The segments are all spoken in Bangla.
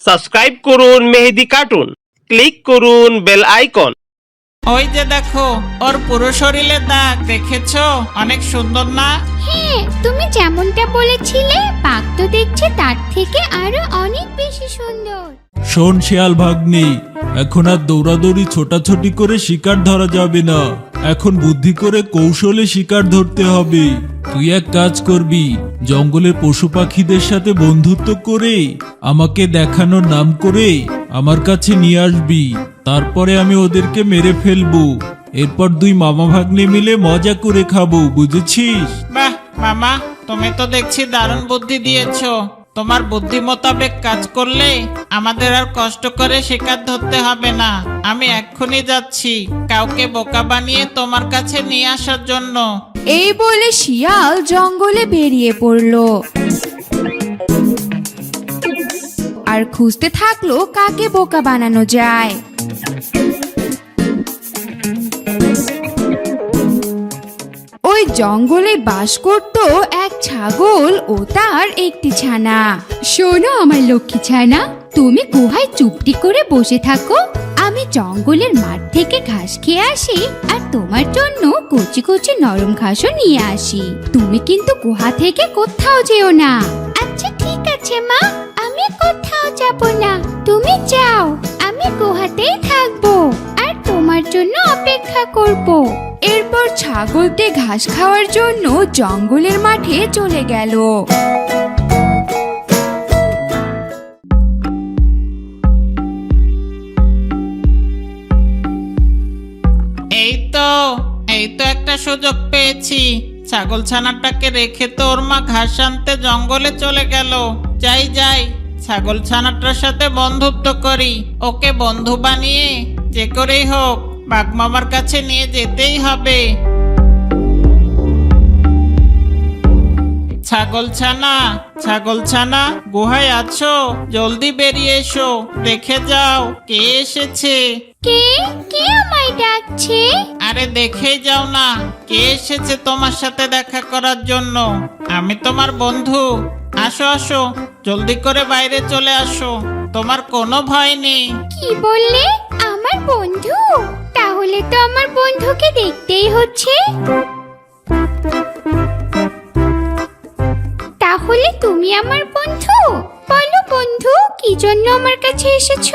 সাবস্ক্রাইব করুন মেহেদি কার্টুন। ক্লিক করুন বেল আইকন। ওই যে দেখো, ওর পুরো শরীরে দাগ, দেখেছ? অনেক সুন্দর না? হ্যাঁ তুমি যেমনটা বলেছিলে বাঘ তো দেখছে তার থেকে আরও অনেক বেশি সুন্দর। শোন শিয়াল ভাগ্নি এখন আর দৌড়াদৌড়ি ছোটাছুটি করে শিকার ধরা যাবে না। এখন বুদ্ধি করে কৌশলে শিকার ধরতে হবে। তুই এক কাজ করবি জঙ্গলের পশু পাখিদের সাথে বন্ধুত্ব করে আমাকে দেখানোর নাম করে আমার কাছে নিয়ে আসবি। তারপরে আমি ওদেরকে মেরে ফেলব। এরপর দুই মামা ভাগ্নে মিলে মজা করে খাব বুঝেছিস? বাহ মামা, তুমি তো দেখছি দারুণ বুদ্ধি দিয়েছ। তোমার বুদ্ধি মোতাবেক কাজ করলে আমাদের আর কষ্ট করে শিকার ধরতে হবে না। আমি এক্ষুনি যাচ্ছি, কাউকে বোকা বানিয়ে তোমার কাছে নিয়ে আসার জন্য। এই বলে শিয়াল জঙ্গলে বেরিয়ে পড়ল। আর খুঁজতে থাকল কাকে বোকা বানানো যায়। ওই জঙ্গলে বাস করত এক ছাগল ও তার একটি ছানা। শোনো আমার লক্ষ্মী ছানা, তুমি গুহায় চুপটি করে বসে থাকো। আমি জঙ্গলের মাঠ থেকে ঘাস খেয়ে আসি আর তোমার জন্য কচি কচি নরম ঘাসও নিয়ে আসি। তুমি কিন্তু গুহা থেকে কোথাও যেও না। আচ্ছা ঠিক আছে মা, আমি কোথাও যাব না। তুমি যাও, আমি গুহাতেই থাকব আর তোমার জন্য অপেক্ষা করব। এরপর ছাগলটি ঘাস খাওয়ার জন্য জঙ্গলের মাঠে চলে গেল। এই তো এই তো একটা সুযোগ পেয়েছি। ছাগল ছানাটাকে রেখে তো ওর মা ঘাস আনতে জঙ্গলে চলে গেল। যাই যাই, ছাগল ছানাটার সাথে বন্ধুত্ব করি। ওকে বন্ধু বানিয়ে যে করেই হোক। মামার কাছে নিয়ে যেতেই হবে। ছাগল ছানা ছাগল ছানা গুহায় আছো জলদি বেরিয়ে এসো দেখে যাও কে এসেছে। কে? কে আমায় ডাকছে? আরে দেখেই যাও না কে এসেছে তোমার সাথে দেখা করার জন্য? আমি তোমার বন্ধু। আসো আসো জলদি করে বাইরে চলে আসো। তোমার কোনো ভয় নেই। কি বললে? আমার বন্ধু? তাহলে তো আমার বন্ধুকে দেখতেই হচ্ছে। তাহলে তুমি আমার বন্ধু? বলো বন্ধু কি জন্য আমার কাছে এসেছ?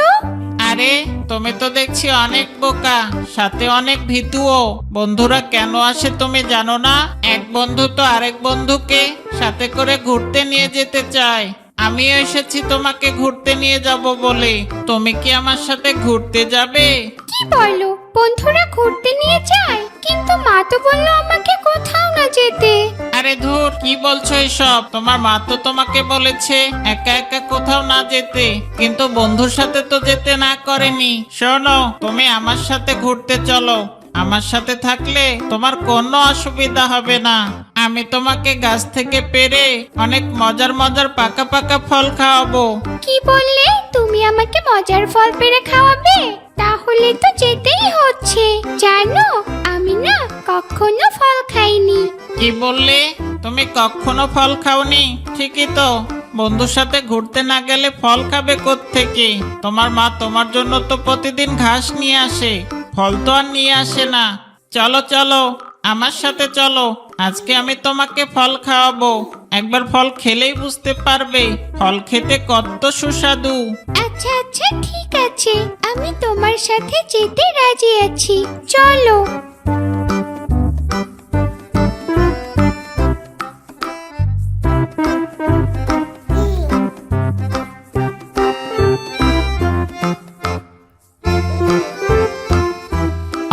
আরে তুমি তো দেখছি অনেক বোকা সাথে অনেক ভীতুও। বন্ধুরা কেন আসে তুমি জানো না? এক বন্ধু তো আরেক বন্ধুকে সাথে করে ঘুরতে নিয়ে যেতে চায়। আমিও এসেছি তোমাকে ঘুরতে নিয়ে যাব বলে। তুমি কি আমার সাথে ঘুরতে যাবে? কি বলো? বন্ধুরা ঘুরতে নিয়ে যায়? কিন্তু মা তো বলল আমাকে কোথাও না যেতে। আরে ধুর কি বলছো এসব? তোমার মা তো তোমাকে বলেছে একা একা কোথাও না যেতে। কিন্তু বন্ধুর সাথে তো যেতে না করেনি। শোনো তুমি আমার সাথে ঘুরতে চলো। আমার সাথে থাকলে তোমার কোনো অসুবিধা হবে না। আমি তোমাকে গাছ থেকে পেরে অনেক মজার মজার পাকা পাকা ফল খাওয়াবো। কি বললে? তুমি আমাকে মজার ফল পেরে খাওয়াবে? তাহলে তো যেতেই হচ্ছে। জানো আমি না কখনো ফল খাইনি। কি বললে? তুমি কখনো ফল খাওনি? ঠিকই তো। বন্ধুর সাথে ঘুরতে না গেলে ফল খাবে থেকে তোমার মা তোমার জন্য তো প্রতিদিন ঘাস নিয়ে আসে। ফল তো আর নিয়ে আসে না। চলো চলো, আমার সাথে চলো। আজকে আমি তোমাকে ফল খাওয়াবো। একবার ফল খেলেই বুঝতে পারবে, ফল খেতে কত সুস্বাদু। আচ্ছা আচ্ছা ঠিক আছে। আমি তোমার সাথে যেতে রাজি আছি। চলো।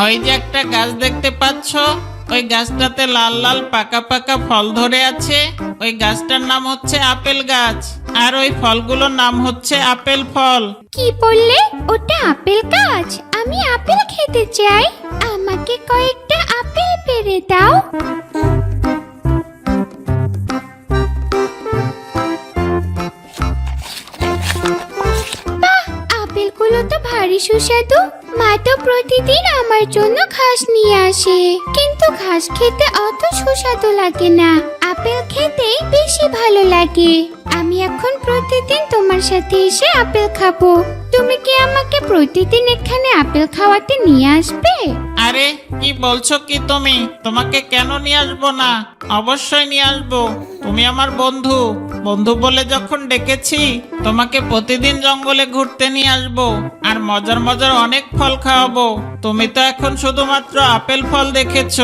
ওই যে একটা গাছ দেখতে পাচ্ছ? ওই গাছটাতে লাল লাল পাকা পাকা ফল ধরে আছে। ওই গাছটার নাম হচ্ছে আপেল গাছ। আর ওই ফলগুলোর নাম হচ্ছে আপেল ফল। কি বললে? ওটা আপেল গাছ। আমি আপেল খেতে চাই। আমাকে কয়েকটা আপেল পেড়ে দাও। বাহ, আপেলগুলো তো ভারী সুস্বাদু। মা তো প্রতিদিন আমার জন্য ঘাস নিয়ে আসে। কিন্তু ঘাস খেতে অত সুস্বাদু লাগে না। আপেল খেতেই বেশি ভালো লাগে। আমি এখন প্রতিদিন তোমার সাথে এসে আপেল খাব। তুমি কি আমাকে প্রতিদিন এখানে আপেল খাওয়াতে নিয়ে আসবে? আরে কি বলছো কি তুমি? তোমাকে কেন নিয়ে আসব না? অবশ্যই নিয়ে আসব। তুমি আমার বন্ধু। বন্ধু বলে যখন ডেকেছি তোমাকে প্রতিদিন জঙ্গলে ঘুরতে নিয়ে আসব আর মজার মজার অনেক ফল খাওয়াবো। তুমি তো এখন শুধুমাত্র আপেল ফল দেখেছ।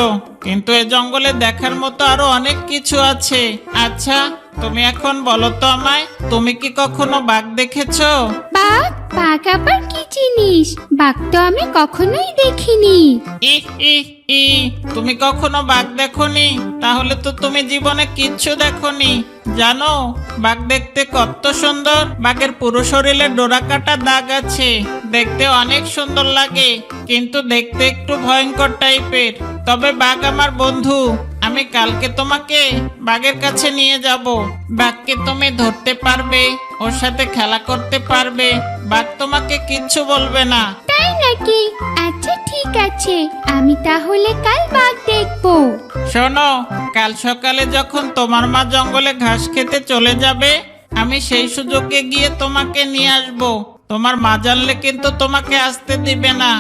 কিন্তু এ জঙ্গলে দেখার মতো আরও অনেক কিছু আছে। আচ্ছা তুমি এখন বলো তো আমায় তুমি কি কখনো বাঘ দেখেছ? বাঘ? বাঘ আবার কি জিনিস? বাঘ তো আমি কখনোই দেখিনি। ই ই তুমি কখনো বাঘ দেখনি? তাহলে তো তুমি জীবনে কিচ্ছু দেখনি। জানো, বাঘ দেখতে কত সুন্দর। বাঘের পুরো শরীরে ডোরা কাটা দাগ আছে। দেখতে অনেক সুন্দর লাগে, কিন্তু দেখতে একটু ভয়ঙ্কর টাইপের। তবে বাঘ আমার বন্ধু, আমি কালকে তোমাকে বাঘের কাছে নিয়ে যাব। বাঘকে তুমি ধরতে পারবে, ওর সাথে খেলা করতে পারবে। বাঘ তোমাকে কিচ্ছু বলবে না। তাই নাকি? আচ্ছা ঠিক আছে। আমি তাহলে কাল বাঘ দেখব। শোনো, কাল সকালে যখন তোমার মা জঙ্গলে ঘাস খেতে চলে যাবে, আমি সেই সুযোগে গিয়ে তোমাকে নিয়ে আসব। তোমার মা জানলে কিন্তু তোমাকে আসতে দিবে না।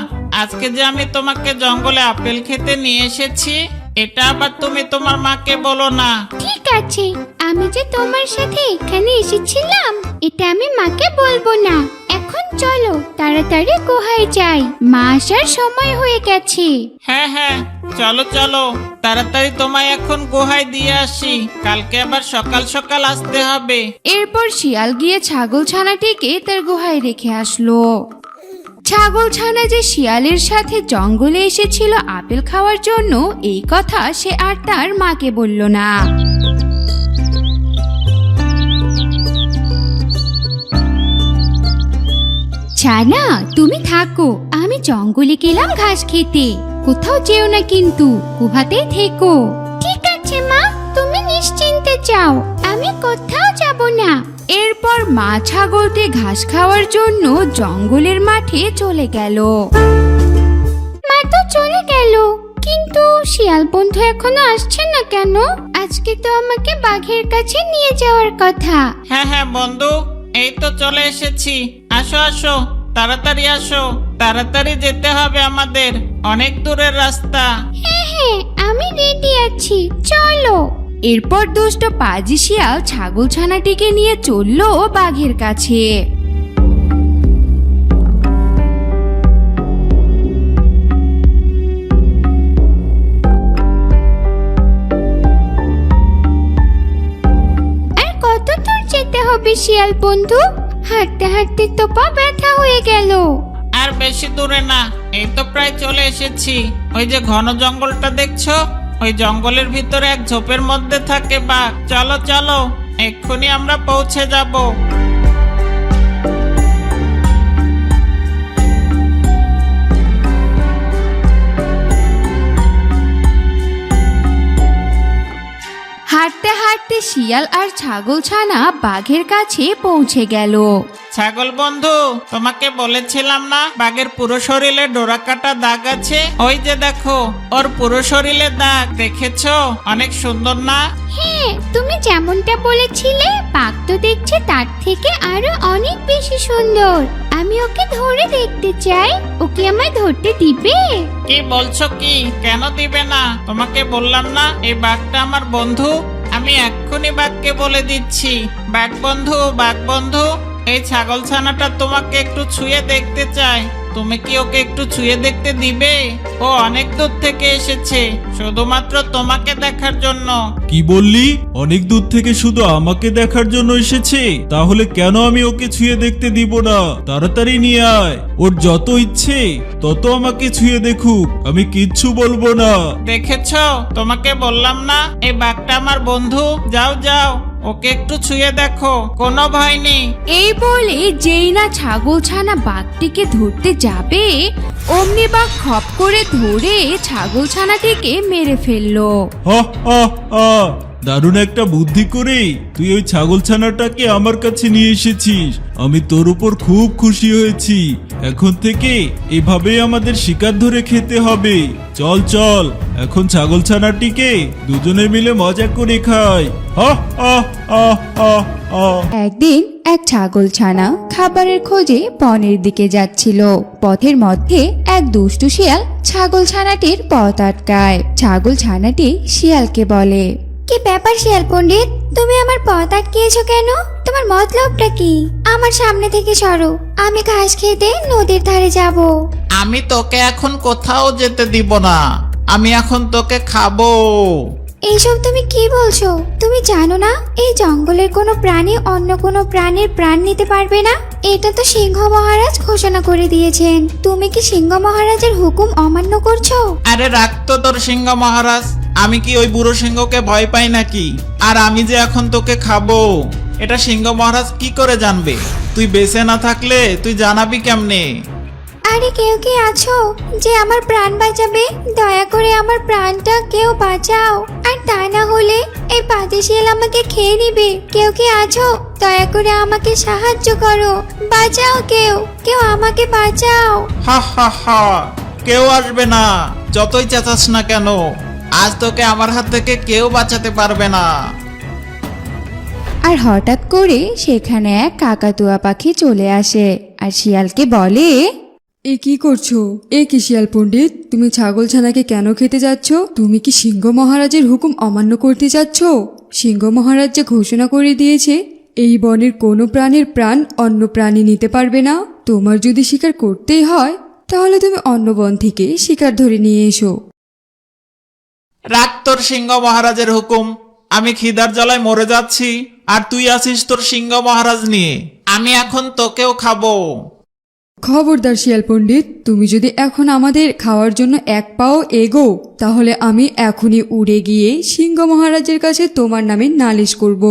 আজকে যে আমি তোমাকে জঙ্গলে আপেল খেতে নিয়ে এসেছি এটা আবার তুমি তোমার মাকে বলো না। ঠিক আছে আমি যে তোমার সাথে এখানে এসেছিলাম এটা আমি মাকে বলব না। এখন চলো তাড়াতাড়ি গুহায় যাই। মা আসার সময় হয়ে গেছে। হ্যাঁ হ্যাঁ চলো চলো। তাড়াতাড়ি তোমায় এখন গুহায় দিয়ে আসি। কালকে আবার সকাল সকাল আসতে হবে। এরপর শিয়াল গিয়ে ছাগল ছানাটিকে তার গুহায় রেখে আসলো। ছাগল ছানা যে শিয়ালের সাথে জঙ্গলে এসেছিল আপেল খাওয়ার জন্য, এই কথা সে আর তার মাকে বলল না। ছানা, তুমি থাকো, আমি জঙ্গলে গেলাম ঘাস খেতে। কোথাও যেও না কিন্তু, গুহাতেই থেকো। ঠিক আছে মা, তুমি নিশ্চিন্তে যাও, আমি কোথাও যাব না। এরপর মা ছাগলটি ঘাস খাওয়ার জন্য জঙ্গলের মাঠে চলে গেল। মা তো চলে গেল কিন্তু শিয়াল বন্ধু এখনও আসছে না কেন? আজকে তো আমাকে বাঘের কাছে নিয়ে যাওয়ার কথা। হ্যাঁ হ্যাঁ বন্ধু এই তো চলে এসেছি। আসো আসো তাড়াতাড়ি আসো তাড়াতাড়ি যেতে হবে আমাদের অনেক দূরের রাস্তা। হ্যাঁ হ্যাঁ আমি রেডি আছি চলো। এরপর দুষ্ট পাজি শিয়াল ছাগল ছানাটিকে নিয়ে চলল বাঘের কাছে। হবে শিয়াল বন্ধু? হাঁটতে হাঁটতে তো পা ব্যথা হয়ে গেল। আর বেশি দূরে না, এই তো প্রায় চলে এসেছি। ওই যে ঘন জঙ্গলটা দেখছ? ওই জঙ্গলের ভিতরে এক ঝোপের মধ্যে থাকে বাঘ। চলো চলো, এক্ষুনি আমরা পৌঁছে যাব। হাঁটতে হাঁটতে শিয়াল আর ছাগল ছানা বাঘের কাছে পৌঁছে গেল। ছাগল বন্ধু তোমাকে বলেছিলাম না বাঘের পুরো শরীরে ডোরা কাটা দাগ আছে? ওই যে দেখো ওর পুরো শরীরে দাগ দেখেছ? অনেক সুন্দর না? হ্যাঁ তুমি যেমনটা বলেছিলে বাঘ তো দেখছে তার থেকে আরও অনেক বেশি সুন্দর। আমি ওকে ধরে দেখতে চাই ওকে আমায় ধরতে দিবে? কি বলছো কি? কেন দিবে না? তোমাকে বললাম না এই বাঘটা আমার বন্ধু। আমি এক্ষুনি বাঘকে বলে দিচ্ছি। বাঘ বন্ধু বাঘ বন্ধু। এই ছাগল ছানাটা তোমাকে একটু ছুঁয়ে দেখতে চাই তুমি কি ওকে একটু ছুঁয়ে দেখতে দিবে? ও অনেক দূর থেকে এসেছে শুধুমাত্র তোমাকে দেখার জন্য। কি বললি? অনেক দূর থেকে শুধু আমাকে দেখার জন্য এসেছে? তাহলে কেন আমি ওকে ছুঁয়ে দেখতে দিব না? তাড়াতাড়ি নিয়ে আয়। ওর যত ইচ্ছে তত আমাকে ছুঁয়ে দেখুক। আমি কিচ্ছু বলব না। দেখেছ? তোমাকে বললাম না এই বাঘটা আমার বন্ধু। যাও যাও। ওকে একটু ছুঁয়ে দেখো কোনো ভয় নেই। এই বলে যেই না ছাগল ছানা বাঘটিকে ধরতে যাবে অমনি বাঘ খপ করে ধরে ছাগল ছানাটিকে মেরে ফেলল। হা হা হা। দারুণ একটা বুদ্ধি করে তুই ওই ছাগল ছানাটাকে আমার কাছে নিয়ে এসেছিস। আমি তোর উপর খুব খুশি হয়েছি। এখন থেকে এভাবেই আমাদের শিকার ধরে খেতে হবে। চল চল, এখন ছাগল ছানাটিকে দুজনে মিলে মজা করে খাই। একদিন এক ছাগল ছানা খাবারের খোঁজে বনের দিকে যাচ্ছিল। পথের মধ্যে এক দুষ্টু শিয়াল ছাগল ছানাটির পথ আটকায়। ছাগল ছানাটি শিয়ালকে বলে কি ব্যাপার শিয়াল পণ্ডিত? তুমি আমার পথ আটকিয়েছো কেন? তোমার মতলবটা কি? আমার সামনে থেকে সরো। আমি ঘাস খেতে নদীর ধারে যাব। আমি তোকে এখন কোথাও যেতে দিব না। আমি এখন তোকে খাব। এইসব তুমি কি বলছো? তুমি জানো না এই জঙ্গলের কোনো প্রাণী অন্য কোনো প্রাণীর প্রাণ নিতে পারবে না? এটা তো সিংহ মহারাজ ঘোষণা করে দিয়েছেন। তুমি কি সিংহ মহারাজের হুকুম অমান্য করছ? আরে রাখতো তোর সিংহ মহারাজ। আমি কি ওই বুড়ো সিংহকে ভয় পাই নাকি? আর আমি যে এখন তোকে খাব? এটা সিংহ মহারাজ কি করে জানবে? তুই বেঁচে না থাকলে তুই জানাবি কেমনে? আরে কেউ কি আছো? যে আমার প্রাণ বাঁচাবে? দয়া করে আমার প্রাণটা কেউ বাঁচাও। আর তা না হলে এই পাতি শিয়াল আমাকে খেয়ে নিবে। কেউ কি আছো? দয়া করে আমাকে সাহায্য করো। বাঁচাও কেউ। কেউ আমাকে বাঁচাও। হা হা হা। কেউ আসবে না। যতই চেঁচাস না কেন। আজ তোকে আমার হাত থেকে কেউ বাঁচাতে পারবে না। আর হঠাৎ করে সেখানে এক কাকাতুয়া পাখি চলে আসে আর শিয়ালকে বলে এ কি করছ? এ কি শিয়াল পণ্ডিত? তুমি ছাগল ছানাকে কেন খেতে যাচ্ছ? তুমি কি সিংহ মহারাজের হুকুম অমান্য করতে যাচ্ছ? সিংহ মহারাজ যে ঘোষণা করে দিয়েছে এই বনের কোনো প্রাণীর প্রাণ অন্য প্রাণী নিতে পারবে না। তোমার যদি শিকার করতেই হয় তাহলে তুমি অন্য বন থেকে শিকার ধরে নিয়ে এসো। রাখ তোর সিংহ মহারাজের হুকুম। আমি খিদার জ্বালায় মরে যাচ্ছি আর তুই আছিস তোর সিংহ মহারাজ নিয়ে। আমি এখন তোকেও খাব। খবরদার শিয়াল পণ্ডিত তুমি যদি এখন আমাদের খাওয়ার জন্য এক পাও এগো তাহলে আমি এখনই উড়ে গিয়ে সিংহ মহারাজের কাছে তোমার নামে নালিশ করব।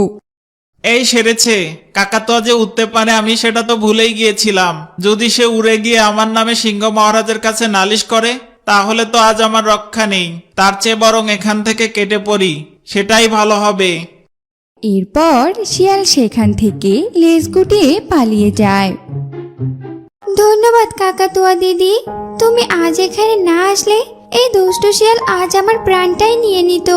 এই সেরেছে কাকাতুয়া যে উঠতে পারে আমি সেটা তো ভুলেই গিয়েছিলাম। যদি সে উড়ে গিয়ে আমার নামে সিংহ মহারাজের কাছে নালিশ করে তাহলে তো আজ আমার রক্ষা নেই। তার চেয়ে বরং এখান থেকে কেটে পড়ি। সেটাই ভালো হবে। এরপর শিয়াল সেখান থেকে লেজ গুটিয়ে পালিয়ে যায়। ধন্যবাদ কাকাতুয়া দিদি। তুমি আজ এখানে না আসলে এই দুষ্ট শিয়াল আজ আমার প্রাণটাই নিয়ে নিত।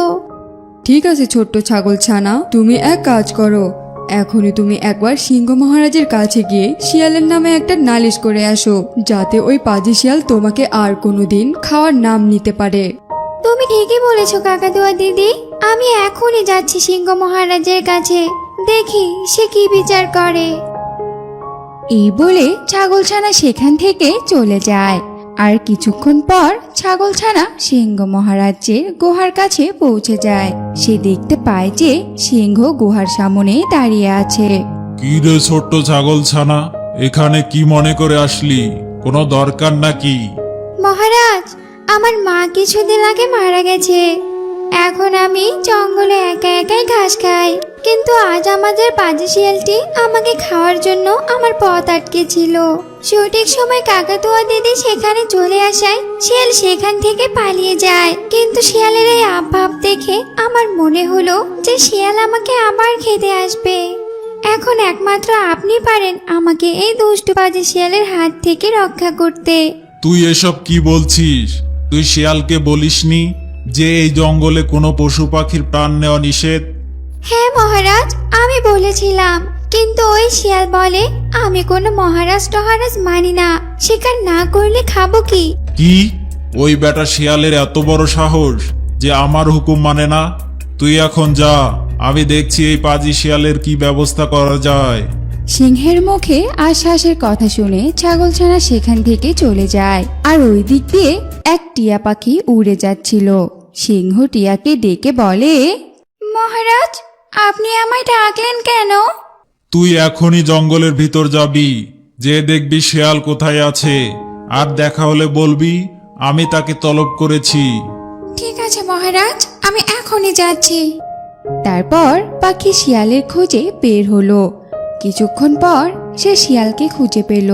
ঠিক আছে ছোট্ট ছাগল ছানা তুমি এক কাজ করো। এখনই তুমি একবার সিংহ মহারাজের কাছে গিয়ে শিয়ালের নামে একটা নালিশ করে আসো যাতে ওই পাজি শিয়াল তোমাকে আর কোনোদিন খাওয়ার নাম নিতে পারে। তুমি ঠিকই বলেছ কাকাতুয়া দিদি। আমি এখনই যাচ্ছি সিংহ মহারাজের কাছে। দেখি সে কি বিচার করে। এই বলে ছাগলছানা সেখান থেকে চলে যায়। আর কিছুক্ষণ পর ছাগল ছাগলছানা সিংহ মহারাজের গুহার কাছে পৌঁছে যায়। সে দেখতে পায় যে সিংহ গুহার সামনে দাঁড়িয়ে আছে। কি রে ছোট্ট ছাগল ছানা এখানে কি মনে করে আসলি? কোনো দরকার নাকি? মহারাজ আমার মা কিছুদিন আগে মারা গেছে। এখন আমি জঙ্গলে একা একাই ঘাস খাই। কিন্তু আজ আমাদের বাজে শিয়ালটি আমাকে খাওয়ার জন্য আমার পথ আটকে ছিল সঠিক সময় কাকাতুয়া দিদি সেখানে চলে আসায় শিয়াল সেখান থেকে পালিয়ে যায়। কিন্তু শিয়ালের এই আভাব দেখে আমার মনে হলো যে শিয়াল আমাকে আবার খেতে আসবে। এখন একমাত্র আপনি পারেন আমাকে এই দুষ্টু বাজে শিয়ালের হাত থেকে রক্ষা করতে। তুই এসব কি বলছিস? তুই শিয়ালকে বলিসনি যে এই জঙ্গলে কোনো পশু পাখির প্রাণ নেওয়া নিষেধ? হ্যাঁ মহারাজ আমি বলেছিলাম। কিন্তু ওই শিয়াল বলে আমি কোনো মহারাজ টহারাজ মানি না। শিকার না করলে খাব কি? কি? ওই বেটা শিয়ালের এত বড় সাহস যে আমার হুকুম মানে না? তুই এখন যা আমি দেখছি এই পাজি শিয়ালের কি ব্যবস্থা করা যায়। সিংহের মুখে আশ্বাসের কথা শুনে ছাগলছানা সেখান থেকে চলে যায়। আর ওই দিক দিয়ে এক টিয়া পাখি উড়ে যাচ্ছিল। সিংহ টিয়াকে ডেকে বলে মহারাজ আপনি আমায় ডাকলেন কেন? তুই এখনই জঙ্গলের ভিতর যাবি যে দেখবি শিয়াল কোথায় আছে। আর দেখা হলে বলবি আমি তাকে তলব করেছি। ঠিক আছে মহারাজ আমি এখনই যাচ্ছি। তারপর পাখি শিয়ালের খোঁজে বের হলো। কিছুক্ষণ পর সে শিয়ালকে খুঁজে পেল।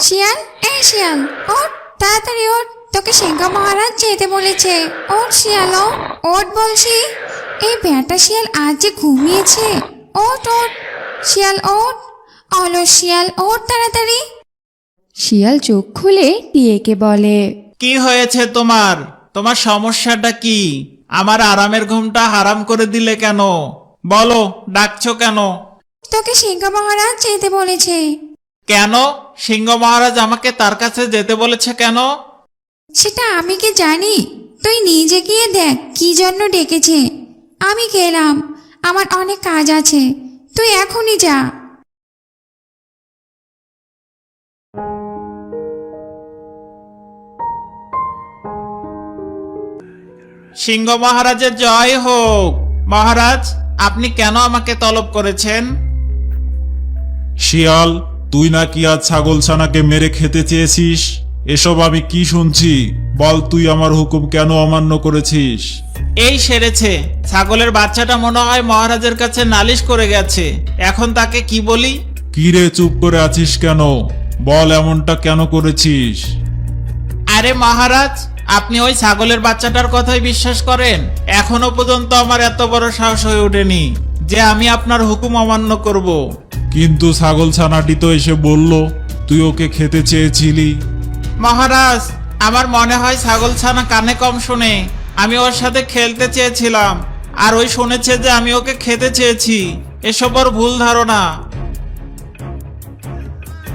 শিয়াল এই শিয়াল ওঠ তাড়াতাড়ি ওঠ। তোকে সিংহ মহারাজ যেতে বলেছে। ওঠ শিয়াল ও ওঠ বলছি। এই ব্যাটা শিয়াল আজ যে ঘুমিয়েছে। ওট ওট। শিয়াল ওঠ অলস শিয়াল ওঠ তাড়াতাড়ি। শিয়াল চোখ খুলে টিয়েকে বলে কি হয়েছে তোমার? তোমার সমস্যাটা কি? আমার আরামের ঘুমটা হারাম করে দিলে কেন? বলো ডাকছো কেন? তোকে সিংহ মহারাজ যেতে বলেছে। কেন? সিংহ মহারাজ আমাকে তার কাছে যেতে বলেছে কেন? সেটা আমি কি জানি? তুই নিজে গিয়ে দেখ কি জন্য ডেকেছে। আমি গেলাম। আমার অনেক কাজ আছে। তুই এখনই যা। সিংহ মহারাজের জয় হোক। মহারাজ আপনি কেন আমাকে তলব করেছেন? শিয়াল তুই নাকি আজ ছাগলছানাকে মেরে খেতে চেয়েছিস? এসব আমি কি শুনছি? বল তুই আমার হুকুম কেন অমান্য করেছিস? এই সেরেছে। ছাগলের বাচ্চাটা মনে হয় মহারাজের কাছে নালিশ করে গেছে। এখন তাকে কি বলি? কি রে চুপ করে আছিস কেন? বল এমনটা কেন করেছিস? আরে মহারাজ আপনি ওই ছাগলের বাচ্চাটার কথাই বিশ্বাস করেন? এখনও পর্যন্ত আমার এত বড় সাহস হয়ে ওঠেনি যে আমি আপনার হুকুম অমান্য করব। কিন্তু ছাগল ছানাটি তো এসে বলল তুই ওকে খেতে চেয়েছিলি। মহারাজ আমার মনে হয় ছাগল ছানা কানে কম শুনে। আমি ওর সাথে খেলতে চেয়েছিলাম আর ওই শুনেছে যে আমি ওকে খেতে চেয়েছি। এসব ওর ভুল ধারণা।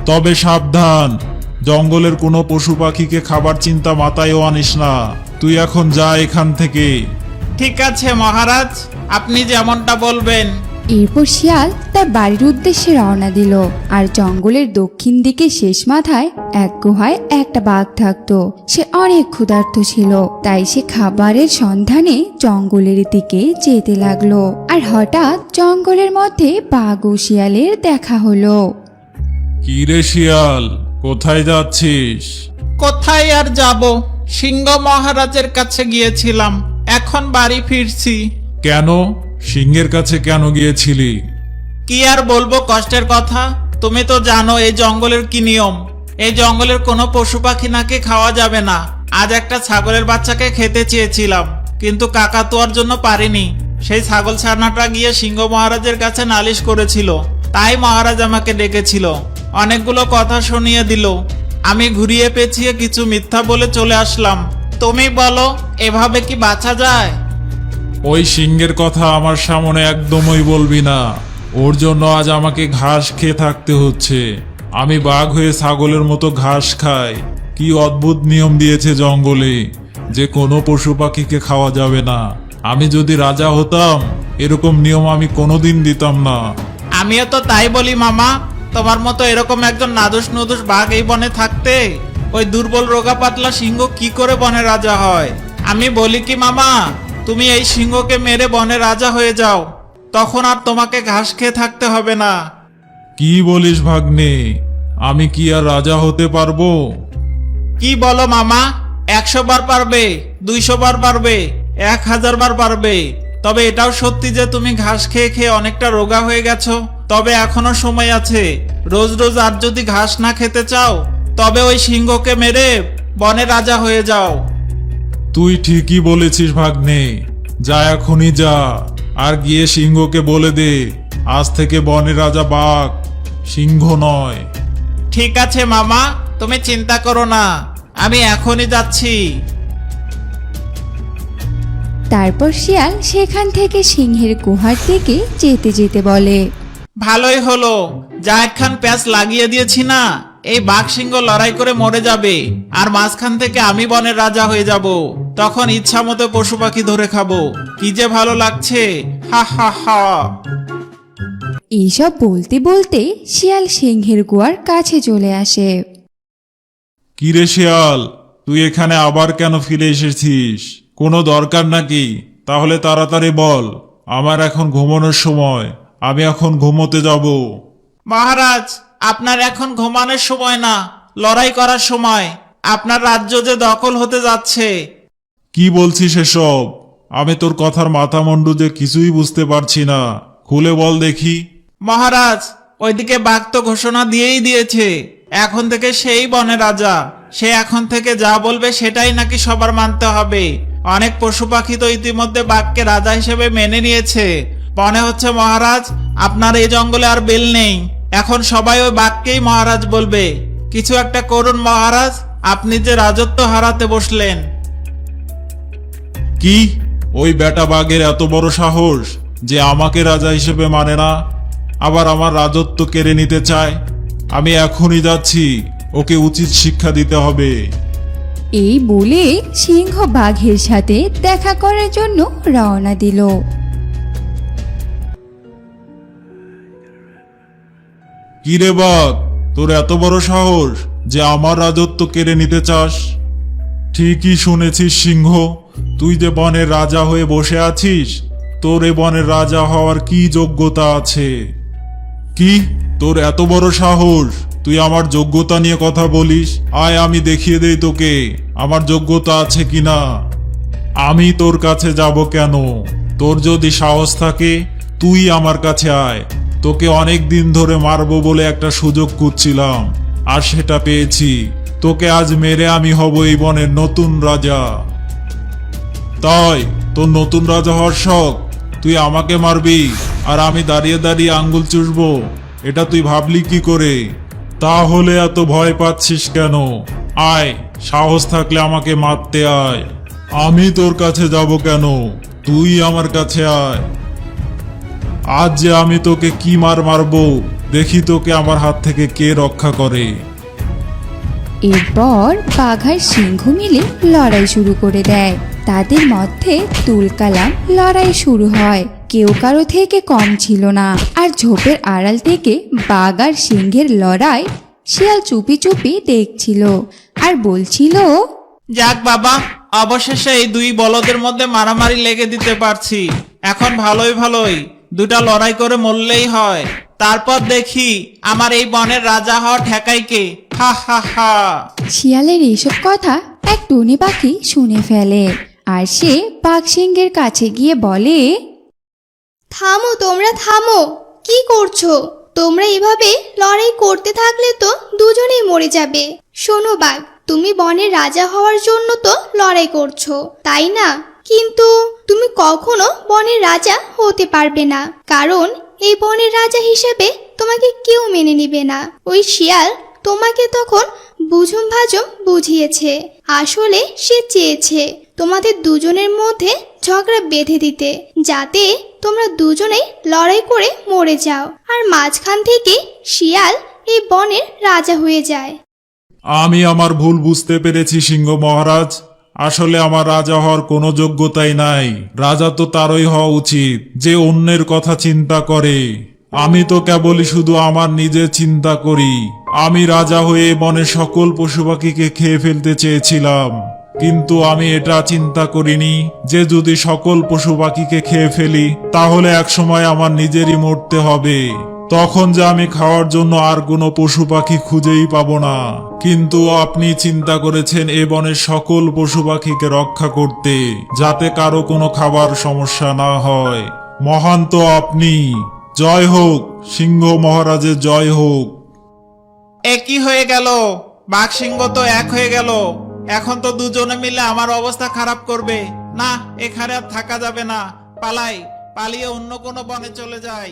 তবে সাবধান জঙ্গলের কোনো পশু পাখিকে খাবার চিন্তা মাথায়ও আনিস না। তুই এখন যা এখান থেকে। ঠিক আছে মহারাজ আপনি যেমনটা বলবেন। এরপর শিয়াল তার বাড়ির উদ্দেশ্যে রওনা দিল আর জঙ্গলের দক্ষিণ দিকে শেষ মাথায় এক গুহায় একটা বাঘ থাকতো। সে অনেক ক্ষুধার্ত ছিল তাই সে খাবারের সন্ধানে জঙ্গলের দিকে যেতে লাগল আর হঠাৎ জঙ্গলের মধ্যে বাঘ ও শিয়ালের দেখা হলো। কি রে শিয়াল? কোথায় যাচ্ছিস? কোথায় আর যাব? সিংহ মহারাজের কাছে গিয়েছিলাম এখন বাড়ি ফিরছি। কেন? সিংহের কাছে কেন গিয়েছিলি? কি আর বলব কষ্টের কথা? তুমি তো জানো এই জঙ্গলের কি নিয়ম। এই জঙ্গলের কোনো পশু পাখি নাকি খাওয়া যাবে না। আজ একটা ছাগলের বাচ্চাকে খেতে চেয়েছিলাম, কিন্তু কাকা তোয়ার জন্য পারিনি। সেই ছাগল ছানাটা গিয়ে সিংহ মহারাজের কাছে নালিশ করেছিল। তাই মহারাজ আমাকে ডেকেছিল। অনেকগুলো কথা শুনিয়ে দিল। আমি ঘুরিয়ে পেঁচিয়ে কিছু মিথ্যা বলে চলে আসলাম। তুমি বলো, এভাবে কি বাঁচা যায়? ওই সিংহের কথা আমার সামনে একদমই বলবি না। ওর জন্য আজ আমাকে ঘাস খেয়ে থাকতে হচ্ছে। আমি বাঘ হয়ে ছাগলের মতো ঘাস খাই। কি অদ্ভুত নিয়ম দিয়েছে জঙ্গলে, যে কোনো পশু পাখিকে খাওয়া যাবে না। আমি যদি রাজা হতাম, এরকম নিয়ম আমি কোনোদিন দিতাম না। আমিও তো তাই বলি মামা, তোমার মতো এরকম একজন নাদুস নুদুস বাঘ এই বনে থাকতে, ওই দুর্বল রোগা পাতলা সিংহ কি করে বনে রাজা হয়? আমি বলি কি মামা তুমি এই সিংহকে মেরে বনে রাজা হয়ে যাও। তখন আর তোমাকে ঘাস খেয়ে থাকতে হবে না। কি বলিস ভাগ্নে? আমি কি আর রাজা হতে পারব? কি বলো মামা? একশো বার পারবে দুইশো বার পারবে এক হাজার বার পারবে। তবে এটাও সত্যি যে তুমি ঘাস খেয়ে খেয়ে অনেকটা রোগা হয়ে গেছো। তবে এখনও সময় আছে। রোজ রোজ আর যদি ঘাস না খেতে চাও তবে ওই সিংহকে মেরে বনে রাজা হয়ে যাও। তুই ঠিকই বলেছিস ভাগ্নে। যা এখনই যা। আর গিয়ে সিংহকে বলে দে আজ থেকে বনে রাজা বাঘ সিংহ নয়। ঠিক আছে মামা তুমি চিন্তা করো না। আমি এখনই যাচ্ছি। তারপর শিয়াল সেখান থেকে সিংহের গুহার দিকে যেতে যেতে বলে ভালোই হলো। যা একখান প্যাচ লাগিয়ে দিয়েছি না এই বাঘ সিংহ লড়াই করে মরে যাবে আর মাঝখান থেকে আমি বনের রাজা হয়ে যাব। তখন ইচ্ছা মতো পশু পাখি ধরে খাব। কি যে ভালো লাগছে হা হা হা। এইসব বলতে বলতে শিয়াল সিংহের গুহার কাছে চলে আসে। কিরে শিয়াল তুই এখানে আবার কেন ফিরে এসেছিস? কোনো দরকার নাকি? তাহলে তাড়াতাড়ি বল আমার এখন ঘুমানোর সময় আমি এখন ঘুমোতে যাব। মহারাজ আপনার এখন ঘুমানোর সময় না লড়াই করার সময়। আপনার রাজ্য যে দখল হতে যাচ্ছে। কি বলছিস এসব? আমি তোর কথার মাথা মন্ডু যে কিছুই বুঝতে পারছি না। খুলে বল দেখি। মহারাজ ওইদিকে বাঘ তো ঘোষণা দিয়েই দিয়েছে। এখন থেকে সেই বনে রাজা। সে এখন থেকে যা বলবে সেটাই নাকি সবার মানতে হবে। অনেক পশু পাখি তো ইতিমধ্যে বাঘকে রাজা হিসেবে মেনে নিয়েছে। মনে হচ্ছে মহারাজ আপনার এই জঙ্গলে আর বেল নেই। এখন সবাই ওই বাঘকেই মহারাজ বলবে কিছু একটা করুন মহারাজ আপনি যে রাজত্ব হারাতে বসলেন। কি? ওই বেটা বাঘের এত বড় সাহস যে আমাকে রাজা হিসেবে মানে না? আবার আমার রাজত্ব কেড়ে নিতে চায়? আমি এখনই যাচ্ছি ওকে উচিত শিক্ষা দিতে হবে। এই বলে সিংহ বাঘের সাথে দেখা করার জন্য রওনা দিল। কি রে বাঘ তোর এত বড় সাহস যে আমার রাজত্ব কেড়ে নিতে চাস? ঠিকই শুনেছিস, সিংহ। তুই যে বনের রাজা হয়ে বসে আছিস, তোর এ বনের রাজা হওয়ার কি যোগ্যতা আছে? কি? তোর এত বড় সাহস? তুই আমার যোগ্যতা নিয়ে কথা বলিস? আয়, আমি দেখিয়ে দেই তোকে। আমার যোগ্যতা আছে কিনা? আমি তোর কাছে যাব কেন? তোর যদি সাহস থাকে, তুই আমার কাছে আয়। তোকে অনেক দিন ধরে মারবো বলে একটা সুযোগ খুঁজছিলাম, আর সেটা পেয়েছি। তোকে আজ মেরে আমি হব এই বনের নতুন রাজা। তাই, তোর নতুন রাজা হওয়ার শখ? তুই আমাকে মারবি, আর আমি দাঁড়িয়ে দাঁড়িয়ে আঙ্গুল চুষবো? এটা তুই ভাবলি কি করে? তাহলে এত ভয় পাচ্ছিস কেন? আয়, সাহস থাকলে আমাকে মারতে আয়। আমি তোর কাছে যাব কেন? তুই আমার কাছে আয়। আজ যে আমি তোকে কি মার মারবো দেখি তোকে আমার হাত থেকে কে রক্ষা করে। এরপর বাঘ আর সিংহ মিলে লড়াই শুরু করে দেয়। তাদের মধ্যে তুলকালাম লড়াই শুরু হয়। কেউ কারও থেকে কম ছিল না আর ঝোপের আড়াল থেকে বাঘ আর সিংহের লড়াই শিয়াল চুপি চুপি দেখছিল আর বলছিল যাক বাবা অবশেষে এই দুই বলদের মধ্যে মারামারি লেগে দিতে পারছি। এখন ভালোই ভালোই। দুটা লড়াই করে মরলেই হয়। তারপর দেখি আমার এই বনের রাজা হওয়া ঠেকাইকে হা হা হা। শিয়ালের এইসব কথা এক টুনি পাখি শুনে ফেলে। আর সে বাঘ সিংহের কাছে গিয়ে বলে থামো তোমরা থামো। কি করছ? তোমরা এভাবে লড়াই করতে থাকলে তো দুজনেই মরে যাবে। শোনো বাঘ তুমি বনের রাজা হওয়ার জন্য তো লড়াই করছ তাই না? কিন্তু তুমি কখনো বনের রাজা হতে পারবে না। কারণ এই বনের রাজা হিসেবে তোমাকে কেউ মেনে নিবে না। ওই শিয়াল তোমাকে তখন বুঝুম ভাজুম বুঝিয়েছে। আসলে সে চেয়েছে তোমাদের দুজনের মধ্যে ঝগড়া বেঁধে দিতে, যাতে তোমরা দুজনেই লড়াই করে মরে যাও আর মাঝখান থেকে শিয়াল এই বনের রাজা হয়ে যায়। আমি আমার ভুল বুঝতে পেরেছি, সিংহ মহারাজ। আসলে আমার রাজা হওয়ার কোনো যোগ্যতাই নাই। রাজা তো তারই হওয়া উচিত, যে অন্যের কথা চিন্তা করে। আমি তো কেবলই শুধু আমার নিজের চিন্তা করি। আমি রাজা হয়ে বনের সকল পশু পাখিকে খেয়ে ফেলতে চেয়েছিলাম। কিন্তু আমি এটা চিন্তা করিনি, যে যদি সকল পশু পাখিকে খেয়ে ফেলি, তাহলে একসময় আমার নিজেরই মরতে হবে। তখন যে আমি খাওয়ার জন্য আর কোনো পশু পাখি খুঁজেই পাবো না। কিন্তু আপনি চিন্তা করেছেন এ বনের সকল পশু পাখিকে রক্ষা করতে, যাতে কারও কোনো খাবার সমস্যা না হয়। মহান তো আপনি। জয় হোক, সিংহ মহারাজের জয় হোক। একই হয়ে গেল। বাঘ সিংহ তো এক হয়ে গেল। এখন তো দুজনে মিলে আমার অবস্থা খারাপ করবে। না, এখানে আর থাকা যাবে না। পালাই, পালিয়ে অন্য কোনো বনে চলে যাই।